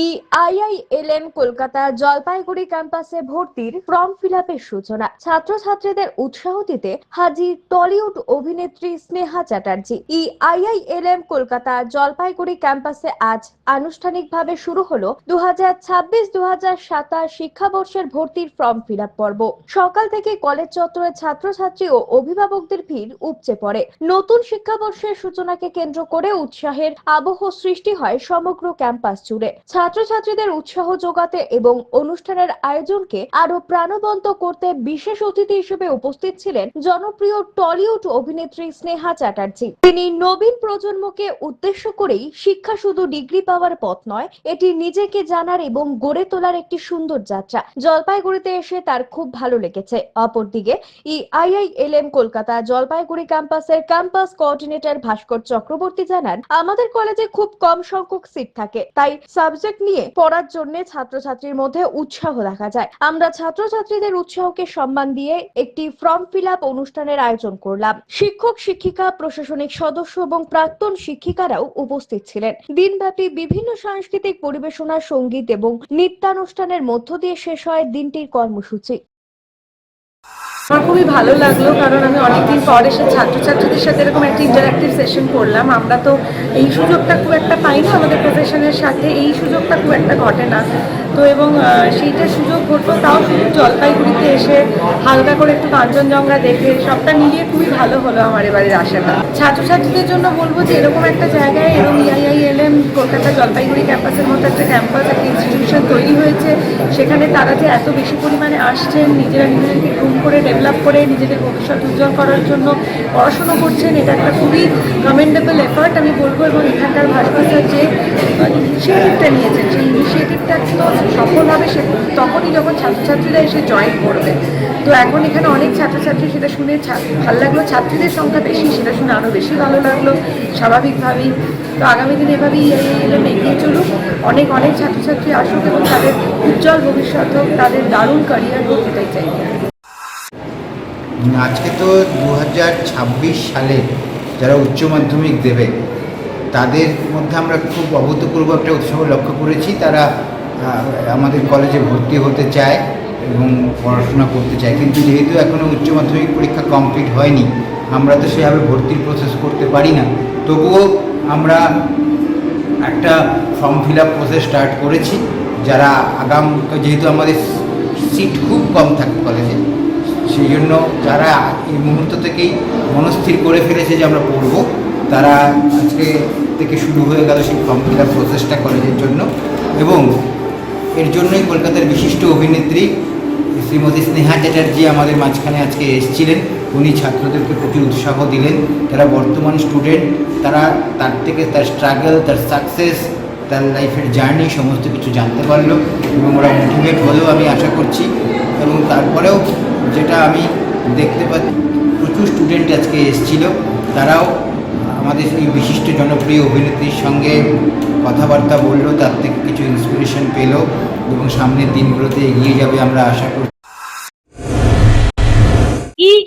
E IILM Kolkata Jalpaiguri ক্যাম্পাসে ভর্তির form fill আপের সূচনা। ছাত্রছাত্রীদের উৎসাহ দিতে হাজির টলিউড অভিনেত্রী স্নেহা চ্যাটার্জি। ই আইআইএলএম কলকাতা জলপাইগুড়ি ক্যাম্পাসে আজ আনুষ্ঠানিকভাবে শুরু হলো দু হাজার সাতাশ শিক্ষাবর্ষের ভর্তির ফর্ম ফিল আপ পর্ব। সকাল থেকে কলেজ চত্বরে ছাত্রছাত্রী ও অভিভাবকদের ভিড় উপচে পড়ে। নতুন শিক্ষাবর্ষের সূচনাকে কেন্দ্র করে উৎসাহের আবহ সৃষ্টি হয় সমগ্র ক্যাম্পাস জুড়ে। ছাত্রছাত্রীদের উৎসাহ যোগাতে এবং অনুষ্ঠানের আয়োজনকে আরও প্রাণবন্ত করতে বিশেষ অতিথি হিসেবে উপস্থিত ছিলেন জনপ্রিয় টলিউড অভিনেত্রী স্নেহা চ্যাটার্জি। তিনি নবীন প্রজন্মকে উদ্দেশ্য করেই শিক্ষা শুধু ডিগ্রি পাওয়ার পথ নয়, এটি নিজেকে জানার এবং গড়ে তোলার একটি সুন্দর যাত্রা। জলপাইগুড়িতে এসে তার খুব ভালো লেগেছে। অপরদিকে ই আইআইএলএম কলকাতা জলপাইগুড়ি ক্যাম্পাসের ক্যাম্পাস কোঅর্ডিনেটর ভাস্কর চক্রবর্তী জানান, আমাদের কলেজে খুব কম সংখ্যক সিট থাকে, তাই সাবজেক্ট নিয়ে পড়ার জন্য ছাত্রছাত্রীর মধ্যে উৎসাহ দেখা যায়। আমরা ছাত্রছাত্রীদের উৎসাহকে সম্মান দিয়ে একটি ফর্ম ফিল আপ অনুষ্ঠানের আয়োজন করলাম। শিক্ষক, শিক্ষিকা, প্রশাসনিক সদস্য এবং প্রাক্তন শিক্ষিকারাও উপস্থিত ছিলেন। দিনব্যাপী বিভিন্ন সাংস্কৃতিক পরিবেশনা সংগীত এবং নৃত্যানুষ্ঠানের মধ্য দিয়ে শেষ হয় দিনটির কর্মসূচি। আমার খুবই ভালো লাগল কারণ আমি অনেকদিন পর এসে ছাত্রছাত্রীদের সাথে এরকম একটা ইন্টারাক্টিভ সেশন করলাম। আমরা তো এই সুযোগটা খুব একটা পাই না আমাদের প্রফেশনের সাথে এই সুযোগটা খুব একটা ঘটে না। তো এবং আহ, সেইটার সুযোগ ঘটলো তাও শুধু জলপাইগুড়িতে এসে হালকা করে একটু কাঞ্চনজঙ্ঘা দেখে সবটা মিলিয়ে খুবই ভালো হলো আমার এবারের আশাটা। ছাত্রছাত্রীদের জন্য বলব যে এরকম একটা জায়গায় এরকম ইআইআইএলএম কলকাতা জলপাইগুড়ি ক্যাম্পাসের মতো একটা ক্যাম্পাস একটা ইনস্টিটিউশন তৈরি হয়েছে। সেখানে তারা যে এত বেশি পরিমাণে আসছেন নিজেরা নিজেদেরকে গ্রুম করে ডেভেলপ করে নিজেদের ভবিষ্যৎ উজ্জ্বল করার জন্য পড়াশুনো করছেন। এটা একটা খুবই কমেন্ডেবল এফার্ট আমি বলব এবং এখানকার স্যার যে ইনিশিয়েটিভটা নিয়েছেন, সেই ইনিশিয়েটিভটা তো সফল হবে সে তখনই যখন ছাত্রছাত্রীরা এসে জয়েন করবে। তো এখন এখানে অনেক ছাত্রছাত্রী সেটা শুনে ভালো লাগল। ছাত্রীদের সংখ্যা বেশি, সেটা শুনে আরও বেশি ভালো লাগল, স্বাভাবিকভাবেই। তো আগামী দিনে এভাবেই এলএম এগিয়ে চলুক। অনেক অনেক ছাত্রছাত্রী আসুক এবং তাদের উজ্জ্বল ভবিষ্যৎ হোক, তাদের দারুণ ক্যারিয়ার হোক, এটাই চাই। আজকে তো দু হাজার ছাব্বিশ সালে যারা উচ্চ মাধ্যমিক দেবে, তাদের মধ্যে আমরা খুব অভূতপূর্ব একটা উৎসাহ লক্ষ্য করেছি। তারা আমাদের কলেজে ভর্তি হতে চায় এবং পড়াশোনা করতে চায়। কিন্তু যেহেতু এখনও উচ্চ মাধ্যমিক পরীক্ষা কমপ্লিট হয়নি, আমরা তো সেভাবে ভর্তির প্রসেস করতে পারি না। তবুও আমরা একটা form fill up process start করেছি। যারা আগাম, যেহেতু আমাদের সিট খুব কম থাকে কলেজে সেই জন্য যারা এই মুহূর্ত থেকেই মনস্থির করে ফেলেছে যে আমরা পড়ব, তারা আজকে থেকে শুরু হয়ে গেল সেই ফর্ম প্রসেসটা কলেজের জন্য। এবং এর জন্যই কলকাতার বিশিষ্ট অভিনেত্রী শ্রীমতী স্নেহা চ্যাটার্জি আমাদের মাঝখানে আজকে এসেছিলেন। উনি ছাত্রদেরকে প্রচুর উৎসাহ দিলেন। যারা বর্তমান স্টুডেন্ট তারা তার থেকে তার স্ট্রাগল তার সাকসেস তার লাইফের জার্নি সমস্ত কিছু জানতে পারল এবং ওরা মোটিভেট হলেও আমি আশা করছি। এবং তারপরেও যেটা আমি দেখতে পাচ্ছি, প্রচুর স্টুডেন্ট আজকে এসেছিল। তারাও আমাদের এই বিশিষ্ট জনপ্রিয় অভিনেত্রীর সঙ্গে কথাবার্তা বলল, তার থেকে কিছু ইন্সপিরেশন পেল এবং সামনের দিনগুলোতে এগিয়ে যাবে আমরা আশা করি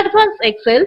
Advanced Excel.